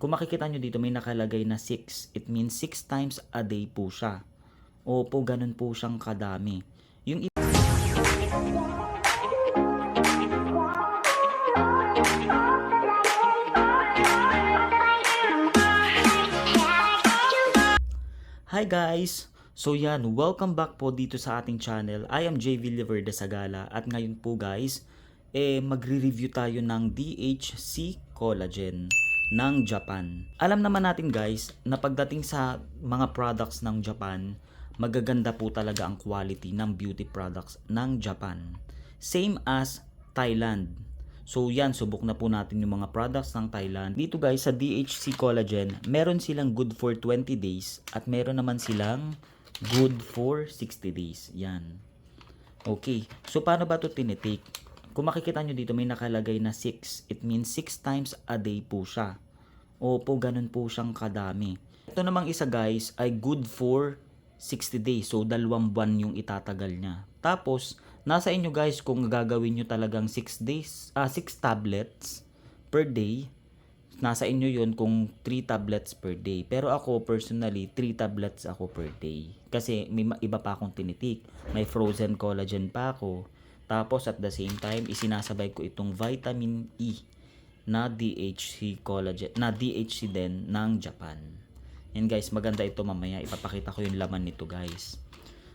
Kung makikita nyo dito may nakalagay na 6. It means 6 times a day po siya. Opo, ganun po siyang kadami. Yung Hi guys! So yan, welcome back po dito sa ating channel. I am Jay Villaverde Sagala at ngayon po guys, eh magre-review tayo ng DHC Collagen ng Japan. Alam naman natin guys na pagdating sa mga products ng Japan, magaganda po talaga ang quality ng beauty products ng Japan. Same as Thailand. So yan, subok na po natin yung mga products ng Thailand. Dito guys, sa DHC Collagen, meron silang good for 20 days at meron naman silang good for 60 days. Yan. Okay, so paano ba ito tinitake? Kung makikita nyo dito, may nakalagay na 6. It means 6 times a day po siya. Opo, ganun po siyang kadami. Ito namang isa guys ay good for 60 days. So, dalawang buwan yung itatagal niya. Tapos, nasa inyo guys kung gagawin nyo talagang 6 days, ah, 6 tablets per day. Nasa inyo yun kung 3 tablets per day. Pero ako personally, 3 tablets ako per day. Kasi may ma- iba pa akong tinitik. May frozen collagen pa ako. Tapos at the same time, isinasabay ko itong vitamin E na DHC collagen, na DHC din ng Japan. Yan guys, maganda ito mamaya. Ipapakita ko yung laman nito guys.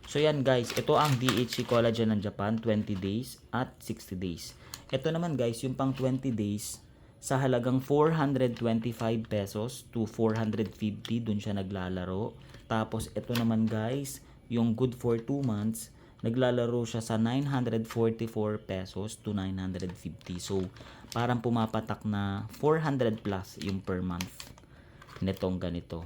So yan guys, ito ang DHC collagen ng Japan, 20 days at 60 days. Ito naman guys, yung pang 20 days, sa halagang 425 pesos to 450, dun siya naglalaro. Tapos ito naman guys, yung good for 2 months, naglalaro siya sa 944 pesos to 950. So, parang pumapatak na 400 plus yung per month nitong ganito.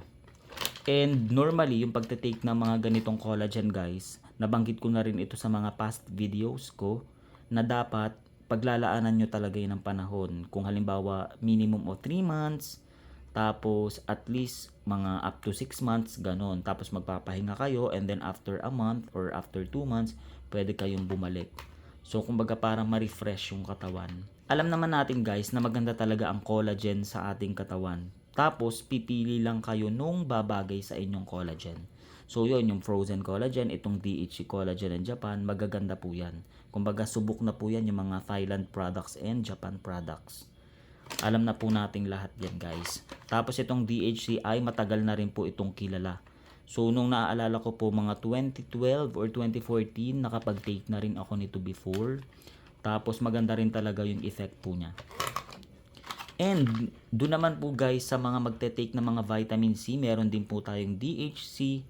And normally, yung pagte-take ng mga ganitong collagen guys, nabanggit ko na rin ito sa mga past videos ko na dapat paglalaanan nyo talaga yun ng panahon. Kung halimbawa, minimum of 3 months, tapos at least mga up to 6 months, ganon. Tapos magpapahinga kayo and then after a month or after 2 months, pwede kayong bumalik. So, kumbaga parang ma-refresh yung katawan. Alam naman natin guys na maganda talaga ang collagen sa ating katawan. Tapos, pipili lang kayo nung babagay sa inyong collagen. So, yun, yung frozen collagen, itong DHC collagen ng Japan, magaganda po yan. Kumbaga, subok na po yan yung mga Thailand products and Japan products. Alam na po nating lahat yan guys. Tapos itong DHC ay matagal na rin po itong kilala. So nung naaalala ko po mga 2012 or 2014 nakapag-take na rin ako nito before. Tapos maganda rin talaga yung effect po niya. And doon naman po guys sa mga magte-take ng mga vitamin C, meron din po tayong DHC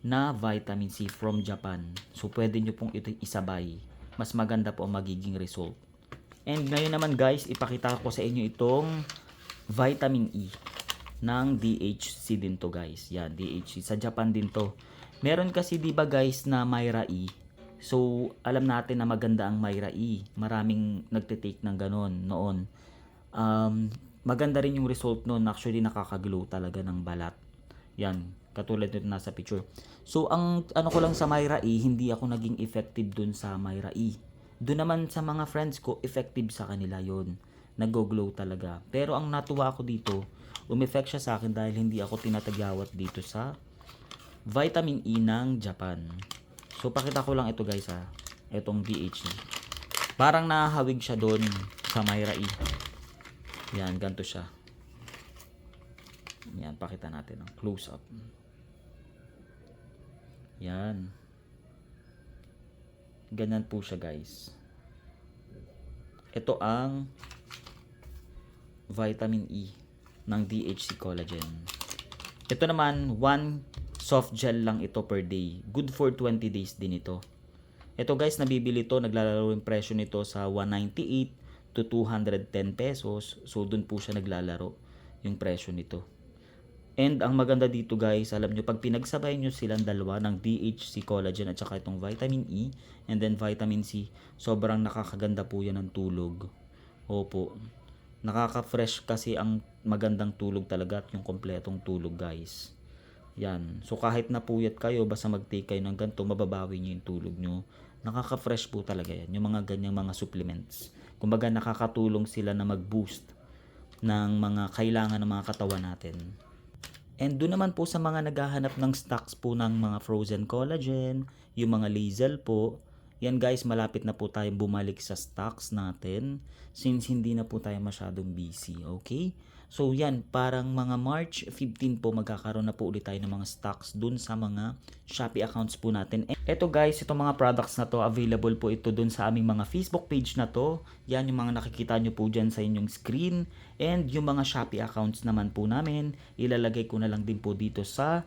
na vitamin C from Japan. So pwede nyo pong ito isabay. Mas maganda po ang magiging result. And ngayon naman guys, ipakita ko sa inyo itong vitamin E ng DHC din to guys. Yan, DHC. Sa Japan din to. Meron kasi 'di ba guys na Myra E. So, alam natin na maganda ang Myra E. Maraming nagte-take ng ganon noon. Um, maganda rin yung result noon. Actually, nakakaglow talaga ng balat. Yan, katulad nito nasa picture. So, ang ano ko lang sa Myra E, hindi ako naging effective dun sa Myra E. Doon naman sa mga friends ko, effective sa kanila yon Nag-glow talaga. Pero ang natuwa ko dito, umeffect siya sa akin dahil hindi ako tinatagyawat dito sa vitamin E ng Japan. So, pakita ko lang ito guys ha. Itong DHC. Parang nahawig siya doon sa Myra E. Yan, ganito siya. Yan, pakita natin ang close up. Yan. Ganyan po siya guys. Ito ang vitamin E ng DHC Collagen. Ito naman, one soft gel lang ito per day. Good for 20 days din ito. Ito guys, nabibili to, naglalaro yung presyo nito sa 198 to 210 pesos. So, dun po siya naglalaro yung presyo nito. And ang maganda dito guys, alam nyo, pag pinagsabay nyo silang dalawa ng DHC collagen at saka itong vitamin E and then vitamin C, sobrang nakakaganda po yan ng tulog. Opo. Nakaka-fresh kasi ang magandang tulog talaga at yung kompletong tulog guys. Yan. So kahit napuyat kayo, basta mag-take kayo ng ganito, mababawi nyo yung tulog nyo. Nakaka-fresh po talaga yan. Yung mga ganyang mga supplements. Kumbaga nakakatulong sila na mag-boost ng mga kailangan ng mga katawan natin. And doon naman po sa mga naghahanap ng stocks po ng mga frozen collagen, yung mga Lazel po, yan guys, malapit na po tayong bumalik sa stocks natin since hindi na po tayo masyadong busy, okay? So yan, parang mga March 15 po magkakaroon na po ulit tayo ng mga stocks dun sa mga Shopee accounts po natin. Eto guys, itong mga products na to, available po ito dun sa aming mga Facebook page na to. Yan yung mga nakikita nyo po dyan sa inyong screen. And yung mga Shopee accounts naman po namin, ilalagay ko na lang din po dito sa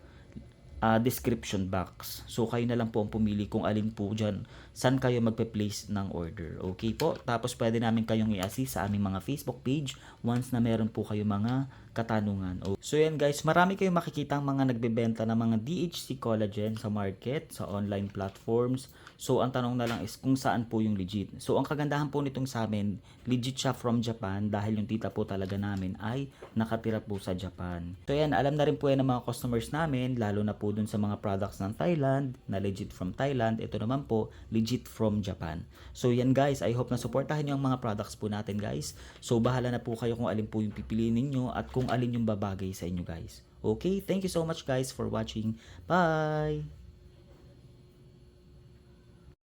ah, description box. So kayo na lang po ang pumili kung alin po dyan, saan kayo magpe-place ng order. Okay po? Tapos pwede namin kayong i-assist sa aming mga Facebook page once na meron po kayo mga katanungan. So yan guys, marami kayong makikita mga nagbebenta ng mga DHC collagen sa market, sa online platforms. So ang tanong na lang is kung saan po yung legit. So ang kagandahan po nitong sa amin, legit siya from Japan dahil yung tita po talaga namin ay nakatira po sa Japan. So yan, alam na rin po yan ng mga customers namin, lalo na po dun sa mga products ng Thailand, na legit from Thailand. Ito naman po, legit from Japan. So yan guys, I hope na supportahan nyo ang mga products po natin guys. So bahala na po kayo kung alin po yung pipiliin ninyo at kung alin yung babagay sa inyo guys. Okay, thank you so much guys for watching. Bye!